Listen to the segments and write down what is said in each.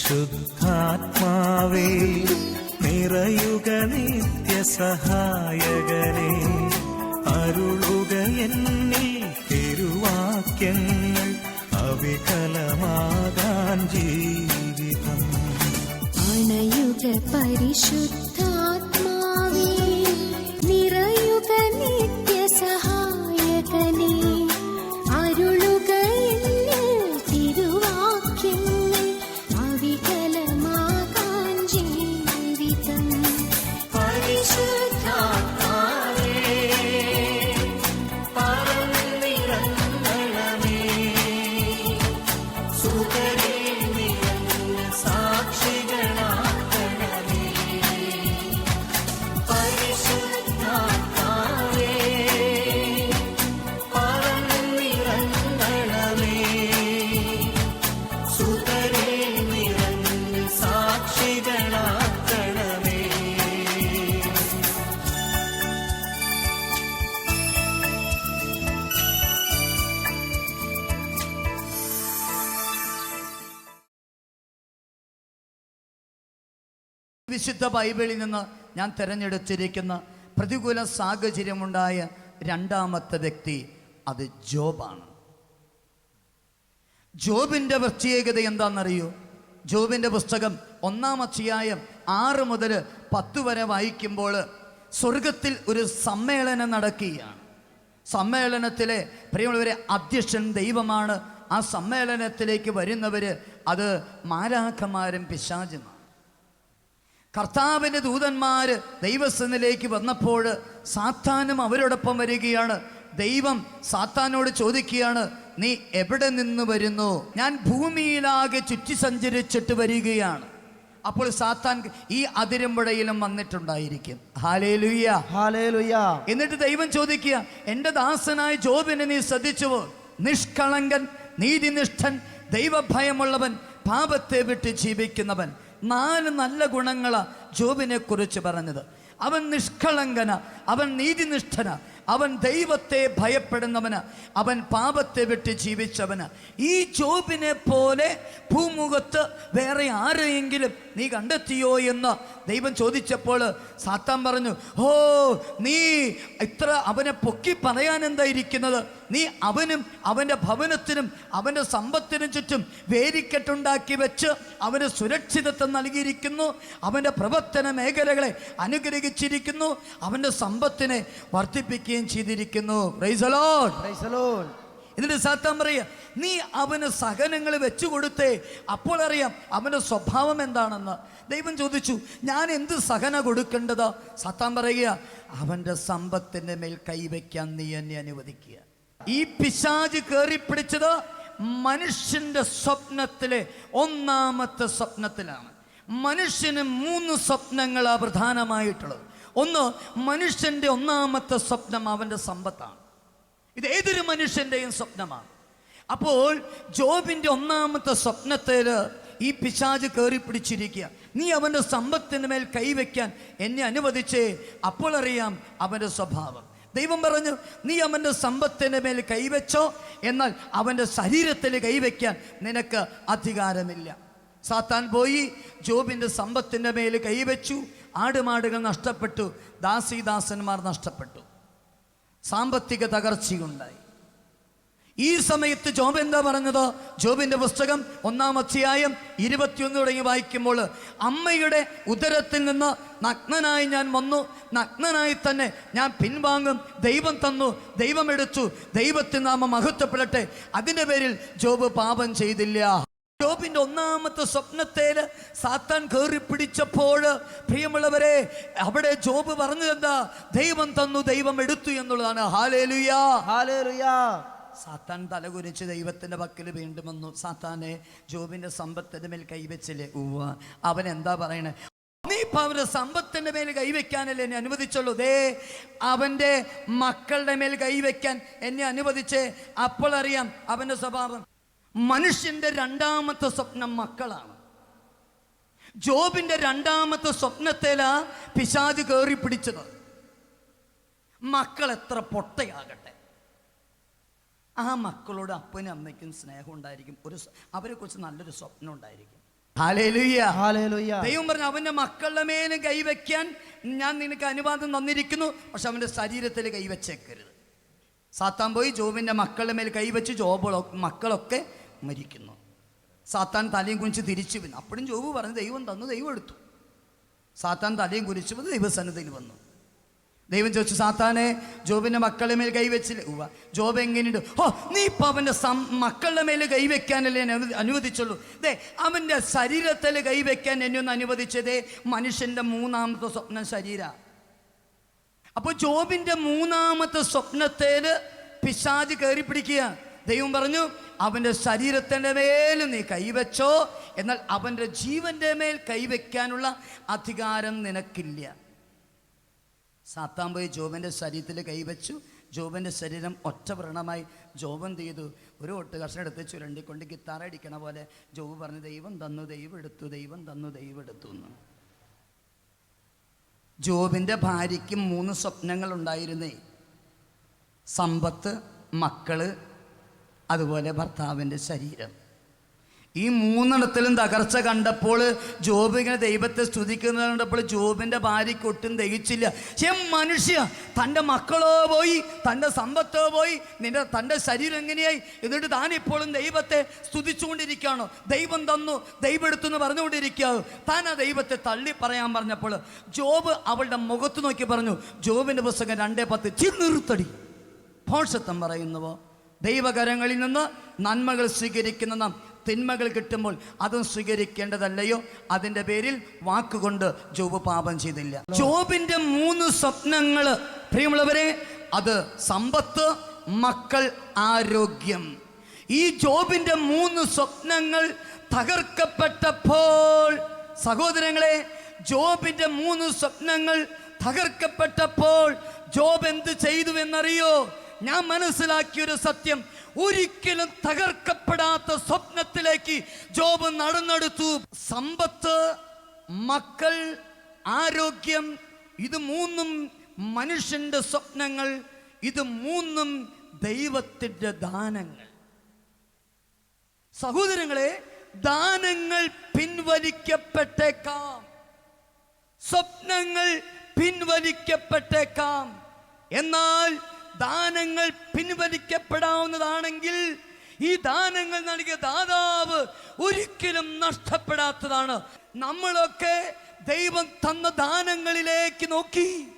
പരിശുദ്ധാത്മാവേ നിറയുക നിത്യസഹായകനെ അരുളുക എന്നിൽ തിരുവാക്യങ്ങൾ അവികലമാകാൻ ജീവിതം. അണയുക പരിശുദ്ധാത്മാവേ വിശുദ്ധ ബൈബിളിൽ നിന്ന് ഞാൻ തിരഞ്ഞെടുത്തിരിക്കുന്ന പ്രതികൂല സാഹചര്യമുണ്ടായ രണ്ടാമത്തെ വ്യക്തി അത് ജോബാണ്. ജോബിന്റെ പ്രത്യേകത എന്താണെന്നറിയോ? ജോബിന്റെ പുസ്തകം ഒന്നാം അധ്യായം ആറ് മുതൽ പത്ത് വരെ വായിക്കുമ്പോൾ സ്വർഗത്തിൽ ഒരു സമ്മേളനം നടക്കുകയാണ്. സമ്മേളനത്തിലെ പ്രിയമുള്ളവരെ അധ്യക്ഷൻ ദൈവമാണ്. ആ സമ്മേളനത്തിലേക്ക് വരുന്നവർ അത് മാലാഖമാരും പിശാചുമാണ്. കർത്താവിന്റെ ദൂതന്മാർ ദൈവസ്ഥനിലേക്ക് വന്നപ്പോൾ സാത്താനും അവരോടൊപ്പം വരികയാണ്. ദൈവം സാത്താനോട് ചോദിക്കുകയാണ് നീ എവിടെ നിന്ന് വരുന്നു? ഞാൻ ഭൂമിയിലാകെ ചുറ്റി സഞ്ചരിച്ചിട്ട് വരികയാണ്. അപ്പോൾ സാത്താൻ ഈ അതിരമ്പുഴയിലും വന്നിട്ടുണ്ടായിരിക്കും. ഹാലേലുയ്യ എന്നിട്ട് ദൈവം ചോദിക്കുക എന്റെ ദാസനായ ജോബിനെ നീ ശ്രദ്ധിച്ചുവോ? നിഷ്കളങ്കൻ നീതിനിഷ്ഠൻ ദൈവഭയമുള്ളവൻ പാപത്തെ വിട്ട് ജീവിക്കുന്നവൻ. നാല് നല്ല ഗുണങ്ങളാണ് ജോബിനെക്കുറിച്ച് പറഞ്ഞത്. അവൻ നിഷ്കളങ്കന അവൻ നീതിനിഷ്ഠന. അവൻ ദൈവത്തെ ഭയപ്പെടുന്നവന് അവൻ പാപത്തെ വിട്ട് ജീവിച്ചവന്. ഈ ജോബിനെ പോലെ ഭൂമുഖത്ത് വേറെ ആരെയെങ്കിലും നീ കണ്ടെത്തിയോ എന്ന് ദൈവം ചോദിച്ചപ്പോൾ സാത്താൻ പറഞ്ഞു ഓ നീ ഇത്ര അവനെ പൊക്കി പറയാൻ എന്തായിരിക്കുന്നത് നീ അവനും അവന്റെ ഭവനത്തിനും അവന്റെ സമ്പത്തിനും ചുറ്റും വേരിക്കെട്ടുണ്ടാക്കി വെച്ച് അവന് സുരക്ഷിതത്വം നൽകിയിരിക്കുന്നു. അവന്റെ പ്രവർത്തന മേഖലകളെ അനുഗ്രഹിച്ചിരിക്കുന്നു. അവന്റെ സമ്പത്തിനെ വർദ്ധിപ്പിക്കുകയും ചെയ്തിരിക്കുന്നു. The Lord. എന്നിട്ട് സത്യം പറയുക നീ അവന് സഹനങ്ങൾ വെച്ചു കൊടുത്തേ അപ്പോൾ അറിയാം അവന്റെ സ്വഭാവം എന്താണെന്ന്. ദൈവം ചോദിച്ചു ഞാൻ എന്ത് സഹന കൊടുക്കേണ്ടത്? സാത്താൻ പറയുക അവന്റെ സമ്പത്തിന്റെ മേൽ കൈവയ്ക്കാൻ നീ എന്നെ അനുവദിക്കുക. ഈ പിശാജ് കയറിപ്പിടിച്ചത് മനുഷ്യന്റെ സ്വപ്നത്തിലെ ഒന്നാമത്തെ സ്വപ്നത്തിലാണ്. മനുഷ്യന് മൂന്ന് സ്വപ്നങ്ങളാണ് പ്രധാനമായിട്ടുള്ളത്. ഒന്ന് മനുഷ്യന്റെ ഒന്നാമത്തെ സ്വപ്നം അവന്റെ സമ്പത്താണ്. ഇത് ഏതൊരു മനുഷ്യന്റെയും സ്വപ്നമാണ്. അപ്പോൾ ജോബിന്റെ ഒന്നാമത്തെ സ്വപ്നത്തിൽ ഈ പിശാജ് കയറി പിടിച്ചിരിക്കുക. നീ അവന്റെ സമ്പത്തിന് മേൽ കൈവയ്ക്കാൻ എന്നെ അനുവദിച്ചേ അപ്പോൾ അറിയാം അവന്റെ സ്വഭാവം. ദൈവം പറഞ്ഞു നീ അവന്റെ സമ്പത്തിന് മേൽ കൈവച്ചോ എന്നാൽ അവന്റെ ശരീരത്തിൽ കൈവയ്ക്കാൻ നിനക്ക് അധികാരമില്ല. സാത്താൻ പോയി ജോബിന്റെ സമ്പത്തിന്റെ മേൽ കൈവച്ചു ആടുമാടുകൾ നഷ്ടപ്പെട്ടു ദാസിദാസന്മാർ നഷ്ടപ്പെട്ടു. സാമ്പത്തിക തകർച്ചയുണ്ടായി. ഈ സമയത്ത് ജോബ് എന്താ പറഞ്ഞത്? ജോബിന്റെ പുസ്തകം ഒന്നാം അധ്യായം ഇരുപത്തിയൊന്ന് തുടങ്ങി വായിക്കുമ്പോൾ അമ്മയുടെ ഉദരത്തിൽ നിന്ന് നഗ്നനായി ഞാൻ വന്നു നഗ്നനായി തന്നെ ഞാൻ പിൻവാങ്ങും ദൈവം തന്നു ദൈവം എടുത്തു ദൈവത്തിന് നാമം മഹത്വപ്പെടട്ടെ. അതിന്റെ പേരിൽ ജോബ് പാപം ചെയ്തില്ല. ജോബിന്റെ ഒന്നാമത്തെ സ്വപ്നത്തേൽ സാത്താൻ കയറി പിടിച്ചപ്പോൾ പ്രിയമുള്ളവരെ അവിടെ ജോബ് പറഞ്ഞതെന്താ ദൈവം തന്നു ദൈവം എടുത്തു എന്നുള്ളതാണ്. ഹാലേലുയാ ഹാലേലുയാ സാത്താൻ തലകുരിച്ച് ദൈവത്തിന്റെ പക്കൽ വീണ്ടും വന്നു. സാത്താനെ ജോബിന്റെ സമ്പത്തിന്റെ മേൽ കൈവച്ചില്ലേ? ഉവ്വ. അവൻ എന്താ പറയണേ? നീ ഇപ്പൊ അവന്റെ സമ്പത്തിന്റെ മേൽ കൈവയ്ക്കാനല്ലേ എന്നെ അനുവദിച്ചുള്ളൂ? ദേ അവന്റെ മക്കളുടെ മേൽ കൈവയ്ക്കാൻ എന്നെ അനുവദിച്ച്. അപ്പോൾ അറിയാം അവന്റെ സ്വഭാവം. മനുഷ്യന്റെ രണ്ടാമത്തെ സ്വപ്നം മക്കളാണ്. ജോബിന്റെ രണ്ടാമത്തെ സ്വപ്നത്തിലാ പിശാജ് കയറി പിടിച്ചത്. മക്കൾ എത്ര പൊട്ടയാകട്ടെ. ആ മക്കളോട് അപ്പനും അമ്മയ്ക്കും സ്നേഹം ഉണ്ടായിരിക്കും. ഒരു അവരെ കുറിച്ച് നല്ലൊരു സ്വപ്നം ഉണ്ടായിരിക്കും. ദൈവം പറഞ്ഞു അവന്റെ മക്കളുടെ മേലെ കൈവയ്ക്കാൻ ഞാൻ നിനക്ക് അനുവാദം തന്നിരിക്കുന്നു. പക്ഷെ അവന്റെ ശരീരത്തിൽ കൈവച്ചേക്കരുത് സാത്താൻ പോയി ജോബിന്റെ മക്കളുടെ മേൽ കൈവച്ച് ജോബ് മക്കളൊക്കെ മരിക്കുന്നു. സാത്താൻ തലയും കുനിച്ച് തിരിച്ചു വന്നു. അപ്പോഴും ജോബ് പറഞ്ഞു ദൈവം തന്നു ദൈവം എടുത്തു. സാത്താൻ തലയും കുനിച്ചു വന്ന് ദൈവസന്നിധിയിൽ വന്നു. ദൈവം ചോദിച്ചു സാത്താനെ ജോബിന്റെ മക്കളുടെ മേൽ കൈവച്ചില്ല ഉവ ജോബ് എങ്ങനെയുണ്ട്? ഓ നീ ഇപ്പം അവന്റെ സം മക്കളുടെ മേൽ കൈവയ്ക്കാനല്ലേ എന്നെ അനുവദിച്ചുള്ളൂ. ദേ അവന്റെ ശരീരത്തിൽ കൈവയ്ക്കാൻ എന്നെ ഒന്ന് അനുവദിച്ചതേ മനുഷ്യന്റെ മൂന്നാമത്തെ സ്വപ്നം ശരീര. അപ്പോൾ ജോബിന്റെ മൂന്നാമത്തെ സ്വപ്നത്തേൽ പിശാജ് കയറി പിടിക്കുക ദൈവം പറഞ്ഞു അവന്റെ ശരീരത്തിന്റെ മേൽ നീ കൈവച്ചോ എന്നാൽ അവന്റെ ജീവന്റെ മേൽ കൈവയ്ക്കാനുള്ള അധികാരം നിനക്കില്ല. സാത്താൻ പോയി ജോബന്റെ ശരീരത്തിൽ കൈവച്ചു. ജോബന്റെ ശരീരം ഒറ്റ വ്രണമായി ജോബൻ ചെയ്തു. ഒരു ഒട്ട് കഷ്ണം എടുത്ത് ചുരണ്ടിക്കൊണ്ട് ഗിത്താറ അടിക്കണ പോലെ ജോബ് പറഞ്ഞു ദൈവം തന്നു ദൈവം എടുത്തു ദൈവം തന്നു ദൈവം എടുത്തു എന്ന്. ജോബിന്റെ ഭാര്യയ്ക്ക് മൂന്ന് സ്വപ്നങ്ങൾ ഉണ്ടായിരുന്നേ. സമ്പത്ത് മക്കൾ അതുപോലെ ഭർത്താവിന്റെ ശരീരം. ഈ മൂന്നെണ്ണത്തിലും തകർച്ച കണ്ടപ്പോൾ ജോബ് ഇങ്ങനെ ദൈവത്തെ സ്തുതിക്കുന്നത് കണ്ടപ്പോൾ ജോബിന്റെ ഭാര്യയ്ക്ക് ഒട്ടും ദഹിച്ചില്ല. പക്ഷേ മനുഷ്യ തന്റെ മക്കളോ പോയി തന്റെ സമ്പത്തോ പോയി നിന്റെ തന്റെ ശരീരം എങ്ങനെയായി? എന്നിട്ട് താൻ ഇപ്പോഴും ദൈവത്തെ സ്തുതിച്ചുകൊണ്ടിരിക്കുകയാണോ. ദൈവം തന്നു ദൈവം എടുത്തു എന്ന് പറഞ്ഞുകൊണ്ടിരിക്കുകയോ താൻ ആ ദൈവത്തെ തള്ളി പറയാൻ പറഞ്ഞപ്പോൾ ജോബ് അവളുടെ മുഖത്ത് നോക്കി പറഞ്ഞു ജോബിന്റെ പുസ്തകം രണ്ടേ പത്ത് ചിന്നിറുത്തടി ഭോഷത്വം പറയുന്നുവോ? ദൈവകരങ്ങളിൽ നിന്ന് നന്മകൾ സ്വീകരിക്കുന്ന നാം തിന്മകൾ കിട്ടുമ്പോൾ അതും സ്വീകരിക്കേണ്ടതല്ലയോ? അതിന്റെ പേരിൽ വാക്കുകൊണ്ട് ജോബ് പാപം ചെയ്തില്ല. ജോബിന്റെ മൂന്ന് സ്വപ്നങ്ങൾ പ്രിയമുള്ളവരെ അത് സമ്പത്ത് മക്കൾ ആരോഗ്യം. ഈ ജോബിന്റെ മൂന്ന് സ്വപ്നങ്ങൾ തകർക്കപ്പെട്ടപ്പോൾ സഹോദരങ്ങളെ ജോബിന്റെ മൂന്ന് സ്വപ്നങ്ങൾ തകർക്കപ്പെട്ടപ്പോൾ ജോബ് എന്ത് ചെയ്തു എന്നറിയോ? ഞാൻ മനസ്സിലാക്കിയൊരു സത്യം. ഒരിക്കലും തകർക്കപ്പെടാത്ത സ്വപ്നത്തിലേക്ക് ജോബ് നടന്നെടുത്തു. സമ്പത്ത് മക്കൾ ആരോഗ്യം ഇത് മൂന്നും മനുഷ്യന്റെ സ്വപ്നങ്ങൾ ഇത് മൂന്നും ദൈവത്തിന്റെ ദാനങ്ങൾ. സഹോദരങ്ങളെ ദാനങ്ങൾ പിൻവലിക്കപ്പെട്ടേക്കാം. സ്വപ്നങ്ങൾ പിൻവലിക്കപ്പെട്ടേക്കാം. എന്നാൽ ദാനങ്ങൾ പിൻവലിക്കപ്പെടാവുന്നതാണെങ്കിൽ ഈ ദാനങ്ങൾ നൽകിയ ദാതാവ് ഒരിക്കലും നഷ്ടപ്പെടാത്തതാണ്. നമ്മളൊക്കെ ദൈവം തന്ന ദാനങ്ങളിലേക്ക് നോക്കി.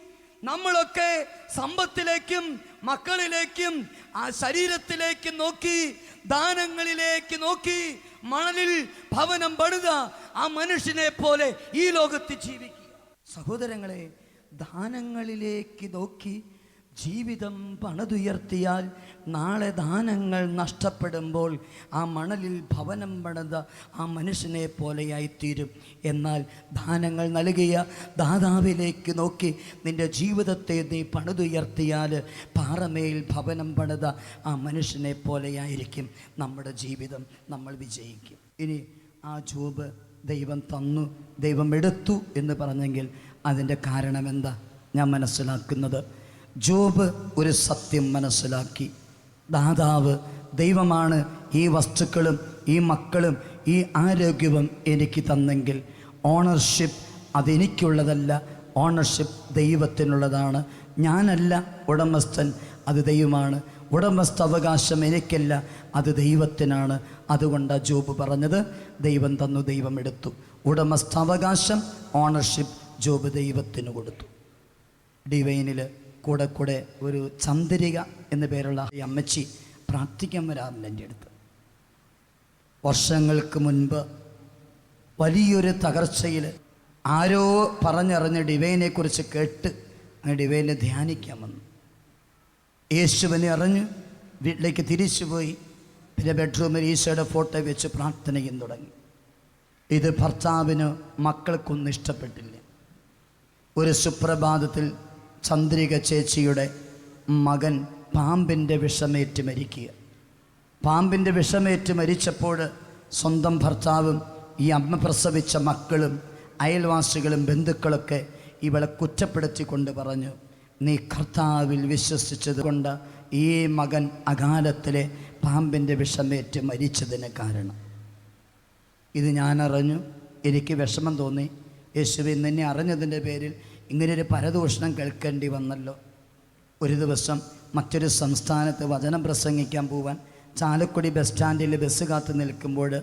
നമ്മളൊക്കെ സമ്പത്തിലേക്കും മക്കളിലേക്കും ആ ശരീരത്തിലേക്ക് നോക്കി ദാനങ്ങളിലേക്ക് നോക്കി മണലിൽ ഭവനം പടുക ആ മനുഷ്യനെ പോലെ ഈ ലോകത്ത് ജീവിക്കുക. സഹോദരങ്ങളെ ദാനങ്ങളിലേക്ക് നോക്കി ജീവിതം പണതുയർത്തിയാൽ നാളെ ദാനങ്ങൾ നഷ്ടപ്പെടുമ്പോൾ ആ മണലിൽ ഭവനം പണിത ആ മനുഷ്യനെ പോലെയായിത്തീരും. എന്നാൽ ദാനങ്ങൾ നൽകിയ ദാതാവിലേക്ക് നോക്കി നിന്റെ ജീവിതത്തെ നീ പണിതുയർത്തിയാൽ പാറമേൽ ഭവനം പണിത ആ മനുഷ്യനെ പോലെയായിരിക്കും നമ്മുടെ ജീവിതം. നമ്മൾ വിജയിക്കും. ഇനി ആ ജോബ് ദൈവം തന്നു ദൈവം എടുത്തു എന്ന് പറഞ്ഞെങ്കിൽ അതിന്റെ കാരണമെന്താ? ഞാൻ മനസ്സിലാക്കുന്നത് ജോബ് ഒരു സത്യം മനസ്സിലാക്കി. ദാതാവ് ദൈവമാണ് ഈ വസ്തുക്കളും ഈ മക്കളും ഈ ആരോഗ്യവും എനിക്ക് തന്നെങ്കിൽ. ഓണർഷിപ്പ് അതെനിക്കുള്ളതല്ല ഓണർഷിപ്പ് ദൈവത്തിനുള്ളതാണ്. ഞാനല്ല ഉടമസ്ഥൻ അത് ദൈവമാണ്. ഉടമസ്ഥാവകാശം എനിക്കല്ല അത് ദൈവത്തിനാണ്. അതുകൊണ്ട് ജോബ് പറഞ്ഞത് ദൈവം തന്നു ദൈവം എടുത്തു. ഉടമസ്ഥാവകാശം ഓണർഷിപ്പ് ജോബ് ദൈവത്തിന് കൊടുത്തു. ഡിവൈനിൽ കൂടെ കൂടെ ഒരു ചന്ദ്രിക എന്ന പേരുള്ള ഈ അമ്മച്ചി പ്രാർത്ഥിക്കാൻ വരാറുണ്ട് എന്റെ അടുത്ത്. വർഷങ്ങൾക്ക് മുൻപ് വലിയൊരു തകർച്ചയിൽ ആരോ പറഞ്ഞറിഞ്ഞ് ഡിവൈനെക്കുറിച്ച് കേട്ട് ആ ഡിവൈനെ ധ്യാനിക്കാൻ വന്നു. യേശുവിനെ അറിഞ്ഞ് വീട്ടിലേക്ക് തിരിച്ചു പോയി. പിന്നെ ബെഡ്റൂമിൽ ഈശോയുടെ ഫോട്ടോ വെച്ച് പ്രാർത്ഥനയും തുടങ്ങി. ഇത് ഭർത്താവിന് മക്കൾക്കൊന്നും ഇഷ്ടപ്പെട്ടില്ല. ഒരു സുപ്രഭാതത്തിൽ ചന്ദ്രിക ചേച്ചിയുടെ മകൻ പാമ്പിന്റെ വിഷമേറ്റ് മരിക്കുക. പാമ്പിന്റെ വിഷമേറ്റ് മരിച്ചപ്പോൾ സ്വന്തം ഭർത്താവും ഈ അമ്മ പ്രസവിച്ച മക്കളും അയൽവാസികളും ബന്ധുക്കളൊക്കെ ഇവളെ കുറ്റപ്പെടുത്തിക്കൊണ്ട് പറഞ്ഞു നീ കർത്താവിൽ വിശ്വസിച്ചത് കൊണ്ട് ഈ മകൻ അകാലത്തിലെ പാമ്പിന്റെ വിഷമേറ്റ് മരിച്ചതിന് കാരണം. ഇത് ഞാനറിഞ്ഞു. എനിക്ക് വിഷമം തോന്നി. യേശുവിൻ നിന്നെ അറിഞ്ഞതിന്റെ പേരിൽ ഇങ്ങനൊരു പരദൂഷണം കേൾക്കേണ്ടി വന്നല്ലോ. ഒരു ദിവസം മറ്റൊരു സംസ്ഥാനത്ത് വചനം പ്രസംഗിക്കാൻ പോവാൻ ചാലക്കുടി ബസ് സ്റ്റാൻഡിൽ ബസ് കാത്തു നിൽക്കുമ്പോൾ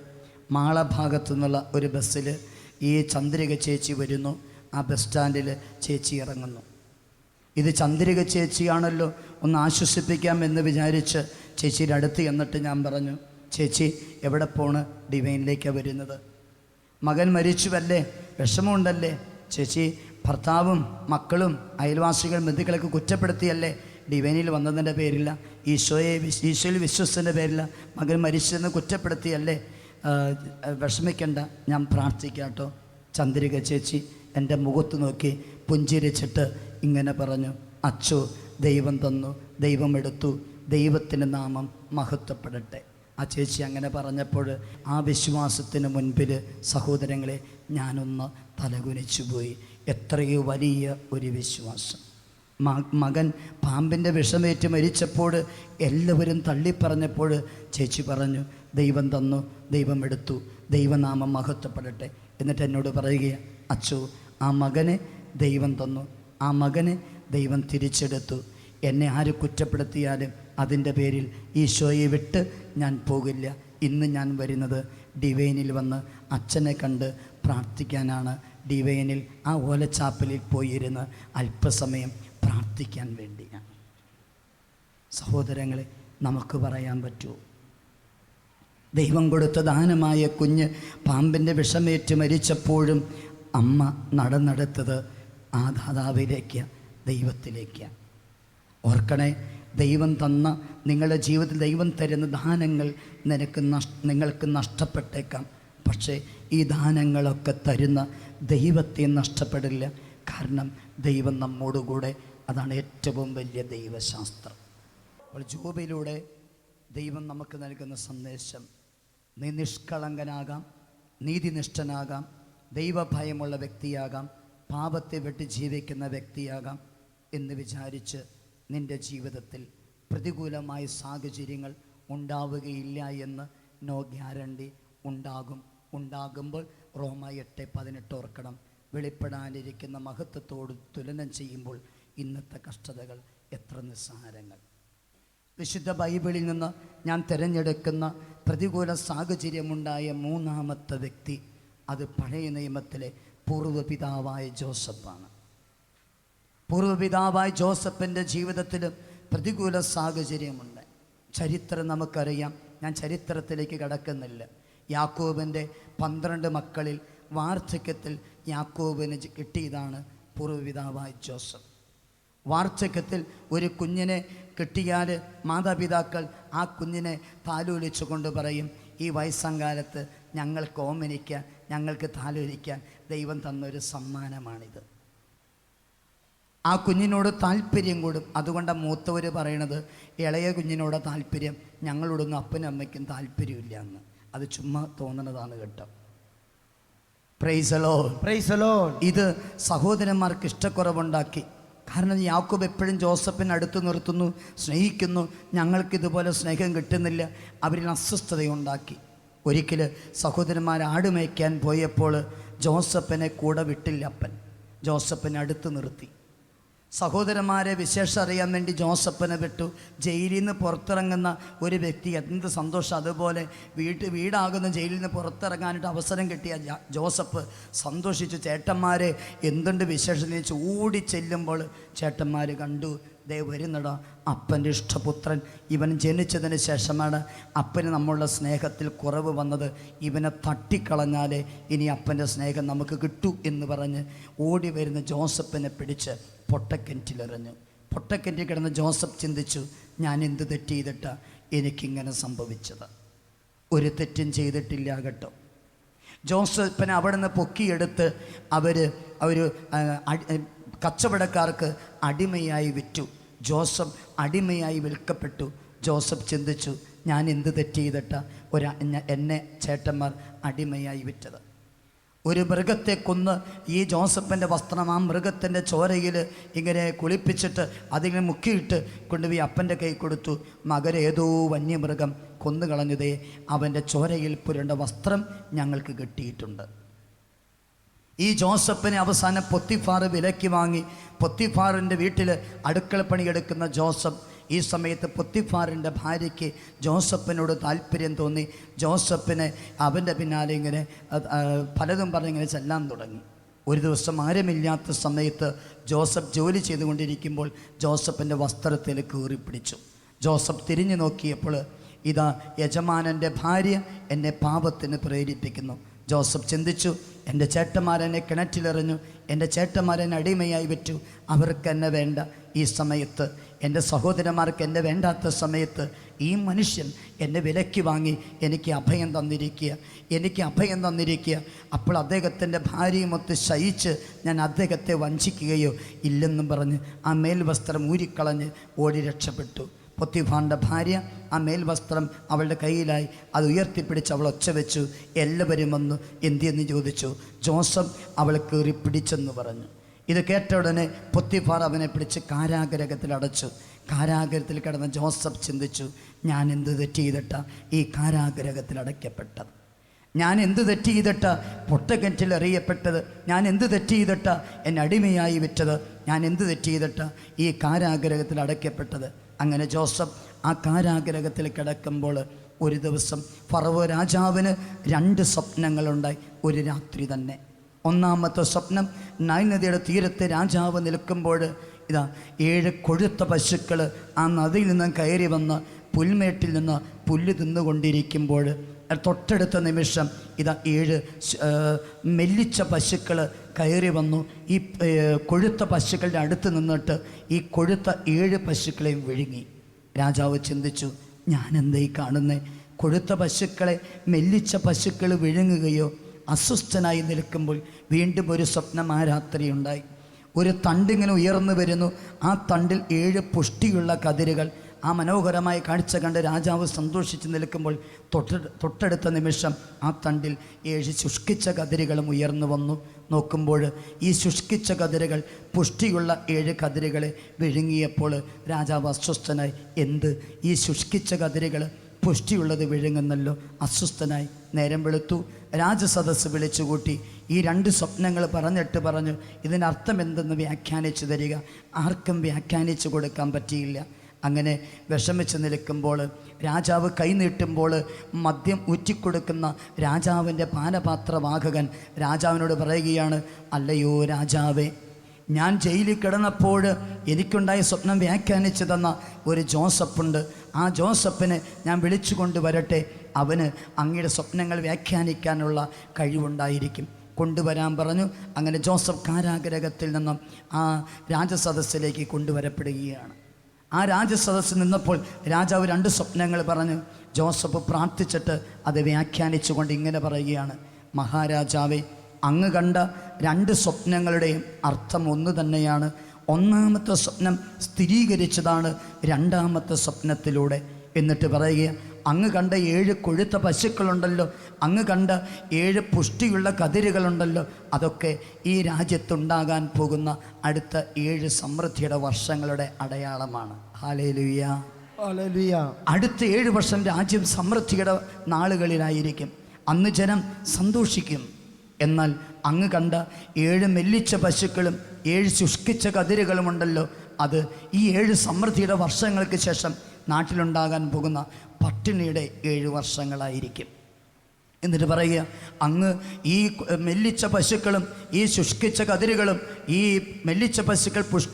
മാള ഭാഗത്തു നിന്നുള്ള ഒരു ബസ്സിൽ ഈ ചന്ദ്രിക ചേച്ചി വരുന്നു. ആ ബസ് സ്റ്റാൻഡിൽ ചേച്ചി ഇറങ്ങുന്നു. ഇത് ചന്ദ്രിക ചേച്ചിയാണല്ലോ ഒന്ന് ആശ്വസിപ്പിക്കാം എന്ന് വിചാരിച്ച് ചേച്ചിയുടെ അടുത്ത് എന്നിട്ട് ഞാൻ പറഞ്ഞു ചേച്ചി എവിടെ പോണ്? ഡിവൈനിലേക്കാണ് വരുന്നത്. മകൻ മരിച്ചുവല്ലേ? വിഷമമുണ്ടല്ലേ? ചേച്ചി ഭർത്താവും മക്കളും അയൽവാസികൾ ബന്ധുക്കളൊക്കെ കുറ്റപ്പെടുത്തിയല്ലേ? ഡിവൈനിൽ വന്നതിന്റെ പേരില്ല. ഈശോയെ ഈശോയിൽ വിശ്വസിച്ചതിന്റെ പേരില്ല. മകൻ മരിച്ചെന്ന് കുറ്റപ്പെടുത്തിയല്ലേ? വിഷമിക്കണ്ട. ഞാൻ പ്രാർത്ഥിക്കാട്ടോ. ചന്ദ്രിക ചേച്ചി എന്റെ മുഖത്ത് നോക്കി പുഞ്ചിരിച്ചിട്ട് ഇങ്ങനെ പറഞ്ഞു. അച്ചു ദൈവം തന്നു. ദൈവം എടുത്തു. ദൈവത്തിന്റെ നാമം മഹത്വപ്പെടട്ടെ. ആ ചേച്ചി അങ്ങനെ പറഞ്ഞപ്പോൾ ആ വിശ്വാസത്തിന് മുൻപിൽ സഹോദരങ്ങളെ ഞാനൊന്ന് തലകുനിച്ചു പോയി എത്രയോ വലിയ ഒരു വിശ്വാസം. മകൻ പാമ്പിന്റെ വിഷമേറ്റ് മരിച്ചപ്പോൾ എല്ലാവരും തള്ളിപ്പറഞ്ഞപ്പോൾ ചേച്ചി പറഞ്ഞു ദൈവം തന്നു ദൈവം എടുത്തു ദൈവനാമം മഹത്വപ്പെടട്ടെ. എന്നിട്ട് എന്നോട് പറയുകയാണ് അച്ചു ആ മകനെ ദൈവം തന്നു ആ മകനെ ദൈവം തിരിച്ചെടുത്തു. എന്നെ ആര് കുറ്റപ്പെടുത്തിയാലും അതിന്റെ പേരിൽ ഈശോയെ വിട്ട് ഞാൻ പോകില്ല. ഇന്ന് ഞാൻ വരുന്നത് ഡിവൈനിൽ വന്ന് അച്ഛനെ കണ്ട് പ്രാർത്ഥിക്കാനാണ് ഡിവൈനിൽ ആ ഓലച്ചാപ്പലിൽ പോയിരുന്ന് അല്പസമയം പ്രാർത്ഥിക്കാൻ വേണ്ടിയാണ് സഹോദരങ്ങളെ നമുക്ക് പറയാൻ പറ്റുമോ ദൈവം കൊടുത്ത ദാനമായ കുഞ്ഞ് പാമ്പിന്റെ വിഷമേറ്റ് മരിച്ചപ്പോഴും അമ്മ നടന്നെടുത്തത് ആ ദാതാവിലേക്ക് ദൈവത്തിലേക്ക്. ഓർക്കണേ ദൈവം തന്ന നിങ്ങളുടെ ജീവിതത്തിൽ ദൈവം തരുന്ന ദാനങ്ങൾ നിനക്ക് നഷ് നിങ്ങൾക്ക് നഷ്ടപ്പെട്ടേക്കാം. പക്ഷേ ഈ ദാനങ്ങളൊക്കെ തരുന്ന ദൈവത്തെ നഷ്ടപ്പെടില്ല. കാരണം ദൈവം നമ്മോടുകൂടെ അതാണ് ഏറ്റവും വലിയ ദൈവശാസ്ത്രം. അപ്പോൾ ജോബിലൂടെ ദൈവം നമുക്ക് നൽകുന്ന സന്ദേശം. നീ നിഷ്കളങ്കനാകാം നീതിനിഷ്ഠനാകാം ദൈവഭയമുള്ള വ്യക്തിയാകാം പാപത്തെ വെട്ടി ജീവിക്കുന്ന വ്യക്തിയാകാം എന്ന് വിചാരിച്ച് നിന്റെ ജീവിതത്തിൽ പ്രതികൂലമായ സാഹചര്യങ്ങൾ ഉണ്ടാവുകയില്ല എന്ന് നോ ഗ്യാരണ്ടി ഉണ്ടാകും. ഉണ്ടാകുമ്പോൾ റോമ എട്ട് പതിനെട്ട് ഓർക്കണം. വെളിപ്പെടാനിരിക്കുന്ന മഹത്വത്തോട് തുലനം ചെയ്യുമ്പോൾ ഇന്നത്തെ കഷ്ടതകൾ എത്ര നിസ്സാരങ്ങൾ. വിശുദ്ധ ബൈബിളിൽ നിന്ന് ഞാൻ തിരഞ്ഞെടുക്കുന്ന പ്രതികൂല സാഹചര്യമുണ്ടായ മൂന്നാമത്തെ വ്യക്തി അത് പഴയ നിയമത്തിലെ പൂർവപിതാവായ ജോസഫാണ്. പൂർവപിതാവായ ജോസഫിന്റെ ജീവിതത്തിൽ പ്രതികൂല സാഹചര്യമുണ്ട്. ചരിത്രം നമുക്കറിയാം. ഞാൻ ചരിത്രത്തിലേക്ക് കടക്കുന്നില്ല. യാക്കോബിന്റെ പന്ത്രണ്ട് മക്കളിൽ വാർദ്ധക്യത്തിൽ യാക്കോബിന് കിട്ടിയതാണ് പൂർവപിതാവായ ജോസഫ്. വാർദ്ധക്യത്തിൽ ഒരു കുഞ്ഞിനെ കിട്ടിയാൽ മാതാപിതാക്കൾ ആ കുഞ്ഞിനെ താലോലിച്ചു കൊണ്ട് പറയും ഈ വയസ്സങ്കാലത്ത് ഞങ്ങൾക്ക് ഓമനിക്കാൻ ഞങ്ങൾക്ക് താലോലിക്കാൻ ദൈവം തന്നൊരു സമ്മാനമാണിത്. ആ കുഞ്ഞിനോട് താല്പര്യം കൂടും. അതുകൊണ്ട് മൂത്തവർ പറയണത് ഇളയ കുഞ്ഞിനോട് താല്പര്യം ഞങ്ങളോടൊന്നും അപ്പനും അമ്മയ്ക്കും താല്പര്യമില്ല എന്ന്. അത് ചുമ്മാ തോന്നണതാണ് കേട്ടോ പ്രൈസലോ പ്രൈസലോ. ഇത് സഹോദരന്മാർക്ക് ഇഷ്ടക്കുറവുണ്ടാക്കി. കാരണം യാക്കൂബ് എപ്പോഴും ജോസഫിനെ അടുത്ത് നിർത്തുന്നു സ്നേഹിക്കുന്നു. ഞങ്ങൾക്ക് ഇതുപോലെ സ്നേഹം കിട്ടുന്നില്ല. അവരിൽ അസ്വസ്ഥതയുണ്ടാക്കി. ഒരിക്കൽ സഹോദരന്മാർ ആടുമേയ്ക്കാൻ പോയപ്പോൾ ജോസഫിനെ കൂടെ വിട്ടില്ല അപ്പൻ. ജോസഫിനെ അടുത്ത് നിർത്തി. സഹോദരന്മാരെ വിശേഷം അറിയാൻ വേണ്ടി ജോസഫിനെ വിട്ടു. ജയിലിൽ നിന്ന് പുറത്തിറങ്ങുന്ന ഒരു വ്യക്തി എന്ത് സന്തോഷം. അതുപോലെ വീട്ട് വീടാകുന്ന ജയിലിൽ നിന്ന് പുറത്തിറങ്ങാനായിട്ട് അവസരം കിട്ടിയ ജോസഫ് സന്തോഷിച്ചു. ചേട്ടന്മാരെ എന്തുണ്ട് വിശേഷം? ചോടി ചെല്ലുമ്പോൾ ചേട്ടന്മാർ കണ്ടു. ദേ വരുന്നടോ. അപ്പന്റെ ഇഷ്ടപുത്രൻ ഇവൻ ജനിച്ചതിന് ശേഷമാണ് അപ്പന് നമ്മളുടെ സ്നേഹത്തിൽ കുറവ് വന്നത്. ഇവനെ തട്ടിക്കളഞ്ഞാലേ ഇനി അപ്പന്റെ സ്നേഹം നമുക്ക് കിട്ടൂ എന്ന് പറഞ്ഞ് ഓടി വരുന്ന ജോസഫിനെ പിടിച്ച് പൊട്ടക്കിണറ്റിലെറിഞ്ഞു. പൊട്ടക്കിണറ്റിൽ കിടന്ന് ജോസഫ് ചിന്തിച്ചു ഞാൻ എന്ത് തെറ്റ് ചെയ്തിട്ടാ എനിക്കിങ്ങനെ സംഭവിച്ചത്? ഒരു തെറ്റും ചെയ്തിട്ടില്ല കേട്ടോ. ജോസഫിനെ അവിടെ നിന്ന് പൊക്കിയെടുത്ത് അവർ അവർ കച്ചവടക്കാർക്ക് അടിമയായി വിറ്റു. ജോസഫ് അടിമയായി വിൽക്കപ്പെട്ടു. ജോസഫ് ചിന്തിച്ചു ഞാൻ എന്ത് തെറ്റ് ചെയ്തിട്ട ഒരു എന്നെ ചേട്ടന്മാർ അടിമയായി വിറ്റത്? ഒരു മൃഗത്തെ കൊന്ന് ഈ ജോസഫിന്റെ വസ്ത്രം ആ മൃഗത്തിന്റെ ചോരയിൽ ഇങ്ങനെ കുളിപ്പിച്ചിട്ട് അതിങ്ങനെ മുക്കിയിട്ട് കൊണ്ടുപോയി അപ്പന്റെ കൈ കൊടുത്തു. മകരേതോ വന്യമൃഗം കൊന്നുകളഞ്ഞതേ അവന്റെ ചോരയിൽ പുരണ്ട വസ്ത്രം ഞങ്ങൾക്ക് കിട്ടിയിട്ടുണ്ട്. ഈ ജോസഫിനെ അവസാനം പൊത്തിഫാറ് വിലയ്ക്ക് വാങ്ങി പൊത്തിഫാറിന്റെ വീട്ടിൽ അടുക്കള പണിയെടുക്കുന്ന ജോസഫ് ഈ സമയത്ത് പൊത്തിഫാറിന്റെ ഭാര്യയ്ക്ക് ജോസഫിനോട് താല്പര്യം തോന്നി. ജോസഫിനെ അവന്റെ പിന്നാലെ ഇങ്ങനെ പലതും പറഞ്ഞിങ്ങനെ ചെല്ലാൻ തുടങ്ങി. ഒരു ദിവസം ആരുമില്ലാത്ത സമയത്ത് ജോസഫ് ജോലി ചെയ്തുകൊണ്ടിരിക്കുമ്പോൾ ജോസഫിന്റെ വസ്ത്രത്തിൽ കീറി പിടിച്ചു. ജോസഫ് തിരിഞ്ഞു നോക്കിയപ്പോൾ ഇതാ യജമാനന്റെ ഭാര്യ എന്നെ പാപത്തിന് പ്രേരിപ്പിക്കുന്നു. ജോസഫ് ചിന്തിച്ചു എന്റെ ചേട്ടന്മാരെന്നെ കിണറ്റിലെറിഞ്ഞു എന്റെ ചേട്ടന്മാരെന്നെ അടിമയായി വിറ്റു. അവർക്ക് എന്നെ വേണ്ട ഈ സമയത്ത്. എന്റെ സഹോദരന്മാർക്ക് എന്നെ വേണ്ടാത്ത സമയത്ത് ഈ മനുഷ്യൻ എന്നെ വിലയ്ക്ക് വാങ്ങി എനിക്ക് അഭയം തന്നിരിക്കുക. എനിക്ക് അഭയം തന്നിരിക്കുക. അപ്പോൾ അദ്ദേഹത്തിന്റെ ഭാര്യയുമൊത്ത് ശയിച്ച് ഞാൻ അദ്ദേഹത്തെ വഞ്ചിക്കുകയോ ഇല്ലെന്നും പറഞ്ഞ് ആ മേൽവസ്ത്രം ഊരിക്കളഞ്ഞ് ഓടി രക്ഷപ്പെട്ടു. പൊത്തിഫാന്റെ ഭാര്യ ആ മേൽവസ്ത്രം അവളുടെ കയ്യിലായി. അത് ഉയർത്തിപ്പിടിച്ച് അവൾ ഒച്ച വെച്ചു. എല്ലാവരും വന്നു. എന്തിയെന്ന് ചോദിച്ചു? ജോസഫ് അവളെ കയറി പിടിച്ചെന്ന് പറഞ്ഞു. ഇത് കേട്ട ഉടനെ പൊത്തിഫാർ അവനെ പിടിച്ച് കാരാഗ്രഹത്തിൽ അടച്ചു. കാരാഗ്രഹത്തിൽ കിടന്ന ജോസഫ് ചിന്തിച്ചു ഞാൻ എന്ത് തെറ്റ് ചെയ്തിട്ട ഈ കാരാഗ്രഹത്തിൽ അടയ്ക്കപ്പെട്ടത്? ഞാൻ എന്ത് തെറ്റ് ചെയ്തിട്ട പൊട്ടക്കിണറ്റിൽ എറിയപ്പെട്ടത്? ഞാൻ എന്ത് തെറ്റ് ചെയ്തിട്ട എന്നെ അടിമയായി വിറ്റത്? ഞാൻ എന്ത് തെറ്റ് ചെയ്തിട്ട ഈ കാരാഗ്രഹത്തിൽ അടയ്ക്കപ്പെട്ടത്? അങ്ങനെ ജോസഫ് ആ കാരാഗ്രഹത്തിൽ കിടക്കുമ്പോൾ ഒരു ദിവസം ഫറവോ രാജാവിന് രണ്ട് സ്വപ്നങ്ങളുണ്ടായി. ഒരു രാത്രി തന്നെ. ഒന്നാമത്തെ സ്വപ്നം നൈൽ നദിയുടെ തീരത്ത് രാജാവ് നിൽക്കുമ്പോൾ ഇതാ ഏഴ് കൊഴുത്ത പശുക്കൾ ആ നദിയിൽ നിന്ന് കയറി വന്ന് പുൽമേട്ടിൽ നിന്ന് പുല്ല് തിന്നുകൊണ്ടിരിക്കുമ്പോൾ തൊട്ടടുത്ത നിമിഷം ഇതാ ഏഴ് മെല്ലിച്ച പശുക്കൾ കയറി വന്നു. ഈ കൊഴുത്ത പശുക്കളുടെ അടുത്ത് നിന്നിട്ട് ഈ കൊഴുത്ത ഏഴ് പശുക്കളെയും വിഴുങ്ങി. രാജാവ് ചിന്തിച്ചു ഞാൻ എന്തേ കാണുന്നേ? കൊഴുത്ത പശുക്കളെ മെല്ലിച്ച പശുക്കൾ വിഴുങ്ങുകയോ അസ്വസ്ഥനായി നിൽക്കുമ്പോൾ വീണ്ടും ഒരു സ്വപ്നം ആ രാത്രി ഉണ്ടായി ഒരു തണ്ടിങ്ങനെ ഉയർന്നു വരുന്നു. ആ തണ്ടിൽ ഏഴ് പുഷ്ടിയുള്ള കതിരുകൾ. ആ മനോഹരമായ കാഴ്ച കണ്ട് രാജാവ് സന്തോഷിച്ച് നിൽക്കുമ്പോൾ തൊട്ട് തൊട്ടടുത്ത നിമിഷം ആ തണ്ടിൽ ഏഴ് ശുഷ്കിച്ച കതിരുകളും ഉയർന്നു വന്നു. നോക്കുമ്പോൾ ഈ ശുഷ്കിച്ച കതിരകൾ പുഷ്ടിയുള്ള ഏഴ് കതിരകളെ വിഴുങ്ങിയപ്പോൾ രാജാവ് അസ്വസ്ഥനായി എന്ത്? ഈ ശുഷ്കിച്ച കതിരകൾ പുഷ്ടിയുള്ളത് വിഴുങ്ങുന്നല്ലോ? അസ്വസ്ഥനായി നേരം വെളുത്തു. രാജസദസ്സ് വിളിച്ചുകൂട്ടി. ഈ രണ്ട് സ്വപ്നങ്ങൾ പറഞ്ഞിട്ട് പറഞ്ഞു ഇതിനർത്ഥം എന്തെന്ന് വ്യാഖ്യാനിച്ചു തരിക. ആർക്കും വ്യാഖ്യാനിച്ചു കൊടുക്കാൻ പറ്റിയില്ല. അങ്ങനെ വിഷമിച്ച് നിൽക്കുമ്പോൾ രാജാവ് കൈനീട്ടുമ്പോൾ മദ്യം ഊറ്റിക്കൊടുക്കുന്ന രാജാവിന്റെ പാനപാത്രവാഹകൻ രാജാവിനോട് പറയുകയാണ് അല്ലയോ രാജാവേ ഞാൻ ജയിലിൽ കിടന്നപ്പോൾ എനിക്കുണ്ടായ സ്വപ്നം വ്യാഖ്യാനിച്ചു തന്ന ഒരു ജോസഫുണ്ട് ആ ജോസഫിനെ ഞാൻ വിളിച്ചു കൊണ്ടുവരട്ടെ അവന് അങ്ങയുടെ സ്വപ്നങ്ങൾ വ്യാഖ്യാനിക്കാനുള്ള കഴിവുണ്ടായിരിക്കും. കൊണ്ടുവരാൻ പറഞ്ഞു. അങ്ങനെ ജോസഫ് കാരാഗ്രഹത്തിൽ നിന്നും ആ രാജസദസ്സിലേക്ക് കൊണ്ടുവരപ്പെടുകയാണ്. ആ രാജസദസ്സിൽ നിന്നപ്പോൾ രാജാവ് രണ്ട് സ്വപ്നങ്ങൾ പറഞ്ഞു ജോസഫ് പ്രാർത്ഥിച്ചിട്ട് അത് വ്യാഖ്യാനിച്ചുകൊണ്ട് ഇങ്ങനെ പറയുകയാണ് മഹാരാജാവെ അങ്ങ് കണ്ട രണ്ട് സ്വപ്നങ്ങളുടെയും അർത്ഥം ഒന്ന് തന്നെയാണ്. ഒന്നാമത്തെ സ്വപ്നം സ്ഥിരീകരിച്ചതാണ് രണ്ടാമത്തെ സ്വപ്നത്തിലൂടെ. എന്നിട്ട് പറയുക അങ്ങ് കണ്ട ഏഴ് കൊഴുത്ത പശുക്കളുണ്ടല്ലോ. അങ്ങ് കണ്ട ഏഴ് പുഷ്ടിയുള്ള കതിരുകളുണ്ടല്ലോ. അതൊക്കെ ഈ രാജ്യത്തുണ്ടാകാൻ പോകുന്ന അടുത്ത ഏഴ് സമൃദ്ധിയുടെ വർഷങ്ങളുടെ അടയാളമാണ്. ഹാലേലുയ അടുത്ത ഏഴ് വർഷം രാജ്യം സമൃദ്ധിയുടെ നാളുകളിലായിരിക്കും. അന്ന് ജനം സന്തോഷിക്കും. എന്നാൽ അങ്ങ് കണ്ട ഏഴ് മെല്ലിച്ച പശുക്കളും ഏഴ് ശുഷ്കിച്ച കതിരുകളുമുണ്ടല്ലോ. അത് ഈ ഏഴ് സമൃദ്ധിയുടെ വർഷങ്ങൾക്ക് ശേഷം നാട്ടിലുണ്ടാകാൻ പോകുന്ന പട്ടിണിയുടെ ഏഴ് വർഷങ്ങളായിരിക്കും. എന്നിട്ട് പറയുക അങ്ങ് ഈ മെല്ലിച്ച പശുക്കളും ഈ ശുഷ്കിച്ച കതിരുകളും ഈ മെല്ലിച്ച പശുക്കൾ പുഷ്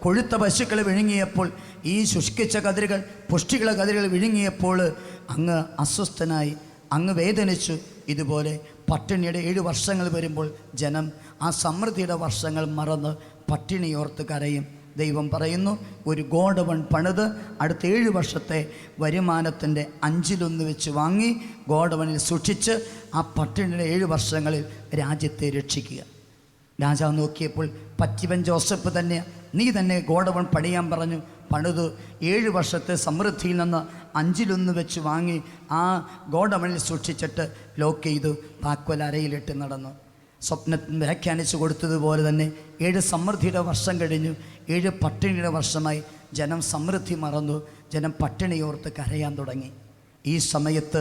കൊഴുത്ത പശുക്കൾ വിഴുങ്ങിയപ്പോൾ ഈ ശുഷ്കിച്ച കതിരുകൾ പുഷ്ടികള കതിരുകൾ വിഴുങ്ങിയപ്പോൾ അങ്ങ് അസ്വസ്ഥനായി അങ്ങ് വേദനിച്ചു. ഇതുപോലെ പട്ടിണിയുടെ ഏഴ് വർഷങ്ങൾ വരുമ്പോൾ ജനം ആ സമൃദ്ധിയുടെ വർഷങ്ങൾ മറന്ന് പട്ടിണിയോർത്ത് കരയും. ദൈവം പറയുന്നു ഒരു ഗോഡവൺ പണിത് അടുത്ത ഏഴ് വർഷത്തെ വരുമാനത്തിന്റെ അഞ്ചിലൊന്ന് വെച്ച് വാങ്ങി ഗോഡവണിൽ സൂക്ഷിച്ച് ആ പട്ടിണിയുടെ ഏഴ് വർഷങ്ങളിൽ രാജ്യത്തെ രക്ഷിക്കുക. രാജാവ് നോക്കിയപ്പോൾ പറ്റിവൻ ജോസഫ് തന്നെ നീ തന്നെ ഗോഡവൺ പണിയാൻ പറഞ്ഞു പണിത് ഏഴ് വർഷത്തെ സമൃദ്ധിയിൽ നിന്ന് അഞ്ചിലൊന്ന് വെച്ച് വാങ്ങി ആ ഗോഡവണിൽ സൂക്ഷിച്ചിട്ട് ലോക്ക് ചെയ്തു താക്കോൽ അരയിലിട്ട് നടന്നു. സ്വപ്നത്തിൽ വ്യാഖ്യാനിച്ചു കൊടുത്തതുപോലെ തന്നെ ഏഴ് സമൃദ്ധിയുടെ വർഷം കഴിഞ്ഞു. ഏഴ് പട്ടിണിയുടെ വർഷമായി ജനം സമൃദ്ധി മറന്നു. ജനം പട്ടിണിയോർത്ത് കരയാൻ തുടങ്ങി. ഈ സമയത്ത്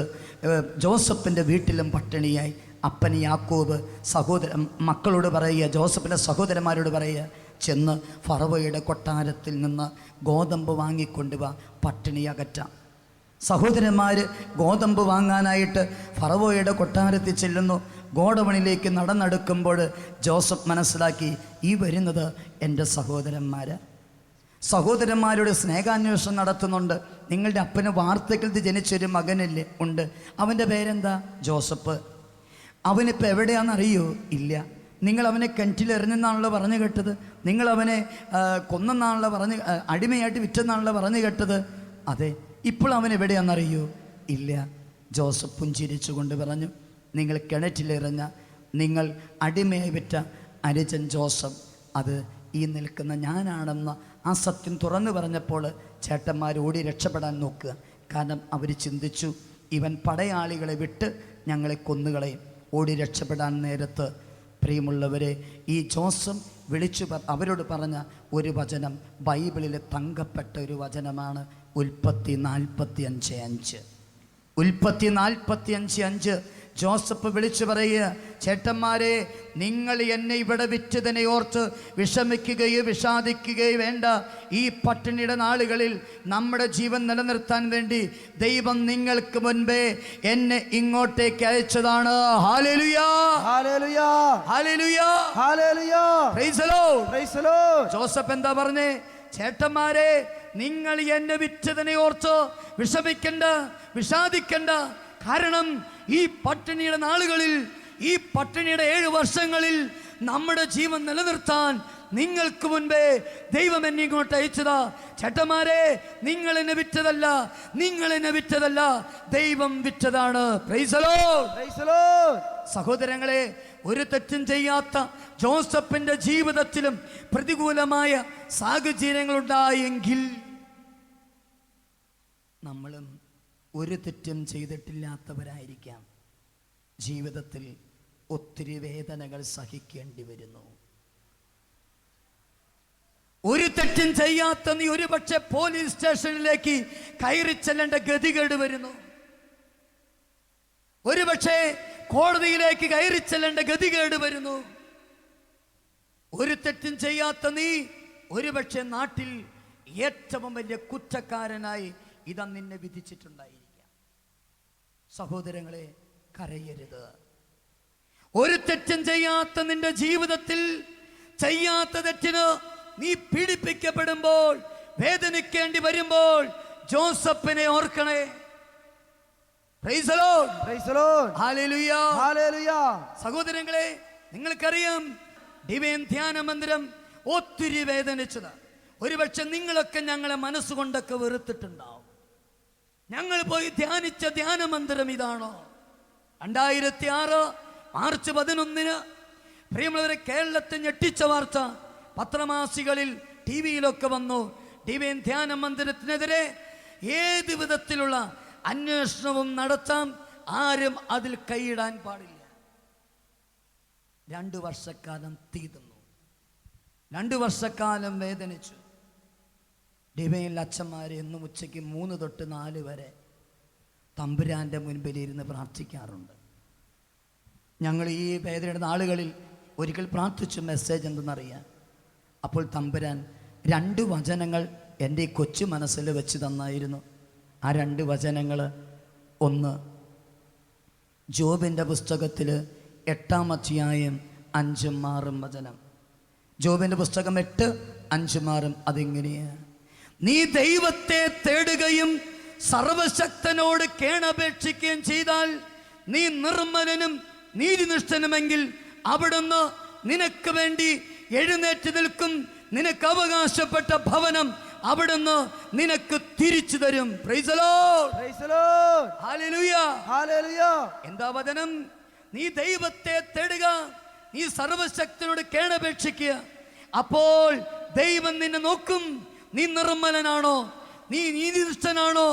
ജോസഫിന്റെ വീട്ടിലും പട്ടിണിയായി. അപ്പൻ യാക്കോബ് സഹോദര മക്കളോട് പറയുക ജോസഫിന്റെ സഹോദരന്മാരോട് പറയുക ചെന്ന് ഫറവയുടെ കൊട്ടാരത്തിൽ നിന്ന് ഗോതമ്പ് വാങ്ങിക്കൊണ്ടുവാ പട്ടിണി അകറ്റാം. സഹോദരന്മാർ ഗോതമ്പ് വാങ്ങാനായിട്ട് ഫറവോയുടെ കൊട്ടാരത്തിൽ ചെല്ലുന്നു. ഗോഡവണിലേക്ക് നടന്നെടുക്കുമ്പോൾ ജോസഫ് മനസ്സിലാക്കി ഈ വരുന്നത് എന്റെ സഹോദരന്മാർ സഹോദരന്മാരുടെ സ്നേഹാന്വേഷണം നടത്തുന്നുണ്ട്. നിങ്ങളുടെ അപ്പന് വാർദ്ധക്യത്തിൽ ജനിച്ചൊരു മകനില്ലേ? ഉണ്ട്. അവന്റെ പേരെന്താ? ജോസഫ്. അവനിപ്പോൾ എവിടെയാണെന്നറിയോ? ഇല്ല. നിങ്ങൾ അവനെ കിണറ്റിലെറിഞ്ഞെന്നാണല്ലോ പറഞ്ഞു കേട്ടത്. നിങ്ങൾ അവനെ കൊന്നെന്നാണല്ലോ പറഞ്ഞ് അടിമയായിട്ട് വിറ്റെന്നാണല്ലോ പറഞ്ഞു കേട്ടത്. അതെ. ഇപ്പോൾ അവൻ എവിടെയാണെന്നറിയോ ഇല്ല. ജോസഫ് പുഞ്ചിരിച്ചുകൊണ്ട് പറഞ്ഞു നിങ്ങൾ കിണറ്റിലെറിഞ്ഞ നിങ്ങൾ അടിമയായി വിറ്റ അനുജൻ ജോസഫ് അത് ഈ നിൽക്കുന്ന ഞാനാണെന്ന ആ സത്യം തുറന്നു പറഞ്ഞപ്പോൾ ചേട്ടന്മാർ ഓടി രക്ഷപ്പെടാൻ നോക്കുക. കാരണം അവർ ചിന്തിച്ചു ഇവൻ പടയാളികളെ വിട്ട് ഞങ്ങളെ കൊന്നുകളയും. ഓടി രക്ഷപ്പെടാൻ നേരത്ത് പ്രിയമുള്ളവരെ ഈ ജോസഫ് വിളിച്ചു അവരോട് പറഞ്ഞ ഒരു വചനം ബൈബിളിലെ തങ്കപ്പെട്ട ഒരു വചനമാണ്. ഉൽപ്പത്തി നാൽപ്പത്തി അഞ്ച്. അഞ്ച് ഉൽപ്പത്തി നാൽപ്പത്തി അഞ്ച്. അഞ്ച് ജോസഫ് വിളിച്ചു പറയുക ചേട്ടന്മാരെ നിങ്ങൾ എന്നെ ഇവിടെ വിറ്റതിനെ ഓർത്ത് വിഷമിക്കുകയോ വിഷാദിക്കുകയോ വേണ്ട. ഈ പട്ടിണിയുടെ നാളുകളിൽ നമ്മുടെ ജീവൻ നിലനിർത്താൻ വേണ്ടി ദൈവം നിങ്ങൾക്ക് മുൻപേ എന്നെ ഇങ്ങോട്ടേക്ക് അയച്ചതാണ്. ജോസഫ് എന്താ പറഞ്ഞേ? ചേട്ടന്മാരെ നിങ്ങൾ എന്നെ വിറ്റതിനെ ഓർത്ത് വിഷമിക്കണ്ട വിഷാദിക്കണ്ട. കാരണം ഈ പട്ടിണിയുടെ നാളുകളിൽ ഈ പട്ടിണിയുടെ ഏഴ് വർഷങ്ങളിൽ നമ്മുടെ ജീവൻ നിലനിർത്താൻ നിങ്ങൾക്ക് മുൻപേ ദൈവം എന്നെ ഇങ്ങോട്ട് അയച്ചതാ. ചേട്ടന്മാരെ നിങ്ങൾ എന്നെ വിറ്റതല്ല നിങ്ങൾ എന്നെ വിറ്റതല്ല. ദൈവം വിറ്റതാണ്. സഹോദരങ്ങളെ ഒരു തെറ്റും ചെയ്യാത്ത ജോസഫിന്റെ ജീവിതത്തിലും പ്രതികൂലമായ സാഹചര്യങ്ങളുണ്ടായെങ്കിൽ നമ്മളും ഒരു തെറ്റും ചെയ്തിട്ടില്ലാത്തവരായിരിക്കാം. ജീവിതത്തിൽ ഒത്തിരി വേദനകൾ സഹിക്കേണ്ടി വരുന്നു. ഒരു തെറ്റും ചെയ്യാത്ത നീ ഒരു പക്ഷെ പോലീസ് സ്റ്റേഷനിലേക്ക് കയറി ചെല്ലേണ്ട ഗതികേട് വരുന്നു. ഒരുപക്ഷെ കോടതിയിലേക്ക് കയറി ചെല്ലേണ്ട ഗതികേട് വരുന്നു. ഒരു തെറ്റും ചെയ്യാത്ത നീ ഒരുപക്ഷെ നാട്ടിൽ ഏറ്റവും വലിയ കുറ്റക്കാരനായി ഇതാ നിന്നെ വിധിച്ചിട്ടുണ്ടായിരിക്കാം. സഹോദരങ്ങളെ കരയരുത്. ഒരു തെറ്റും ചെയ്യാത്ത നിന്റെ ജീവിതത്തിൽ ചെയ്യാത്ത തെറ്റിന് നീ പീഡിപ്പിക്കപ്പെടുമ്പോൾ വേദനിക്കേണ്ടി വരുമ്പോൾ ജോസഫിനെ ഓർക്കണേ. സഹോദരങ്ങളെ നിങ്ങൾക്കറിയാം ഡിവൈൻ ധ്യാന മന്ദിരം ഒത്തിരി വേദനിച്ചത്. ഒരുപക്ഷെ നിങ്ങളൊക്കെ ഞങ്ങളെ മനസ്സുകൊണ്ടൊക്കെ വെറുത്തിട്ടുണ്ടാവും. ഞങ്ങൾ പോയി ധ്യാനിച്ച ധ്യാന മന്ദിരം ഇതാണോ? രണ്ടായിരത്തി ആറ് മാർച്ച് പതിനൊന്നിന് പ്രിയമുള്ളവരെ കേരളത്തെ ഞെട്ടിച്ച വാർത്ത പത്രമാസികളിൽ ടി വിയിലൊക്കെ വന്നു. ഡിവൈൻ ധ്യാന മന്ദിരത്തിനെതിരെ ഏത് വിധത്തിലുള്ള അന്വേഷണവും നടത്താം. ആരും അതിൽ കൈയിടാൻ പാടില്ല. രണ്ടു വർഷക്കാലം തീതുന്നു. രണ്ടു വർഷക്കാലം വേദനിച്ചു. ഡിവയിൽ അച്ഛന്മാരെ എന്നും ഉച്ചയ്ക്ക് മൂന്ന് തൊട്ട് നാല് വരെ തമ്പുരാന്റെ മുൻപിൽ ഇരുന്ന് പ്രാർത്ഥിക്കാറുണ്ട്. ഞങ്ങൾ ഈ വേദനയുടെ നാളുകളിൽ ഒരിക്കൽ പ്രാർത്ഥിച്ചു മെസ്സേജ് എന്തെന്നറിയാം അപ്പോൾ തമ്പുരാൻ രണ്ട് വചനങ്ങൾ എന്റെ ഈ കൊച്ചു മനസ്സിൽ വെച്ച് തന്നായിരുന്നു. ആ രണ്ട് വചനങ്ങൾ. ഒന്ന് ജോബിന്റെ പുസ്തകത്തിൽ എട്ടാം അധ്യായം അഞ്ചും ആറും വചനം. ജോബിന്റെ പുസ്തകം എട്ട് അഞ്ചും ആറും അതിങ്ങനെയാണ് നീ ദൈവത്തെ തേടുകയും സർവശക്തനോട് കേണപേക്ഷിക്കുകയും ചെയ്താൽ നീ നിർമ്മലനും നീതിനിഷ്ഠനുമെങ്കിൽ അവിടുന്ന് നിനക്ക് വേണ്ടി എഴുന്നേറ്റ് നിൽക്കും നിനക്ക് അവകാശപ്പെട്ട ഭവനം അവിടുന്ന് നിനക്ക് തിരിച്ചു തരും. എന്താ വചനം? നീ ദൈവത്തെ തേടുക നീ സർവശക്തനോട് കേണപേക്ഷിക്കുക അപ്പോൾ ദൈവം നിന്നെ നോക്കും. നീ നിർമ്മലനാണോ? നീ നീതിനിഷ്ഠനാണോ?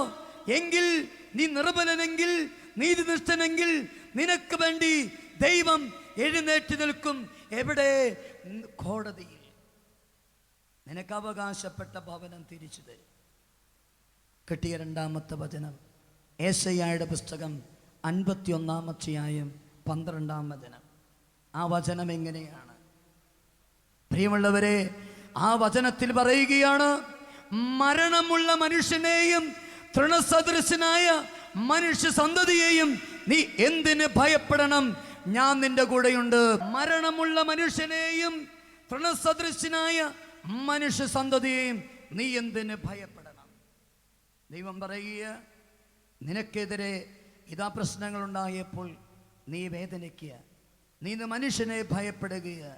എങ്കിൽ നീ നിർമ്മലനെങ്കിൽ നീതിനിഷ്ഠനെങ്കിൽ നിനക്ക് വേണ്ടി ദൈവം എഴുന്നേറ്റ് നിൽക്കും. എവിടെ? കോടതിയിൽ. നിനക്ക് അവകാശപ്പെട്ട ഭവനം തിരിച്ചു തരും. കിട്ടിയ രണ്ടാമത്തെ വചനം. ഏശയ്യായുടെ പുസ്തകം അൻപത്തിയൊന്നാമത്തെയായും പന്ത്രണ്ടാം വചനം. ആ വചനം എങ്ങനെയാണ്? പ്രിയമുള്ളവരെ ആ വചനത്തിൽ പറയുകയാണ് മരണമുള്ള മനുഷ്യനെയും തൃണസദൃശനായ മനുഷ്യ സന്തതിയെയും നീ എന്തിന് ഭയപ്പെടണം? ഞാൻ നിന്റെ കൂടെയുണ്ട്. മരണമുള്ള മനുഷ്യനെയും തൃണസദൃശനായ മനുഷ്യ സന്തതിയെയും നീ എന്തിന് ഭയപ്പെടണം? ദൈവം പറയുക നിനക്കെതിരെ ഇതാ പ്രശ്നങ്ങളുണ്ടായപ്പോൾ നീ വേദനിക്കുക. നീ മനുഷ്യനെ ഭയപ്പെടുക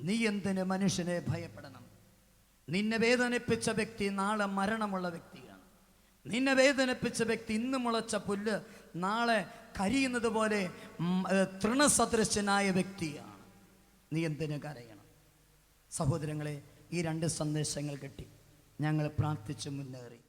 നീ എന്തിന് മനുഷ്യനെ ഭയപ്പെടണം? നിന്നെ വേദനിപ്പിച്ച വ്യക്തി നാളെ മരണമുള്ള വ്യക്തിയാണ്. നിന്നെ വേദനിപ്പിച്ച വ്യക്തി ഇന്ന് മുളച്ച പുല്ല് നാളെ കരിയുന്നത് പോലെ തൃണസദൃശ്യനായ വ്യക്തിയാണ്. നീ എന്തിന് കരയണം? സഹോദരങ്ങളെ ഈ രണ്ട് സന്ദേശങ്ങൾ കിട്ടി. ഞങ്ങൾ പ്രാർത്ഥിച്ച് മുന്നേറി.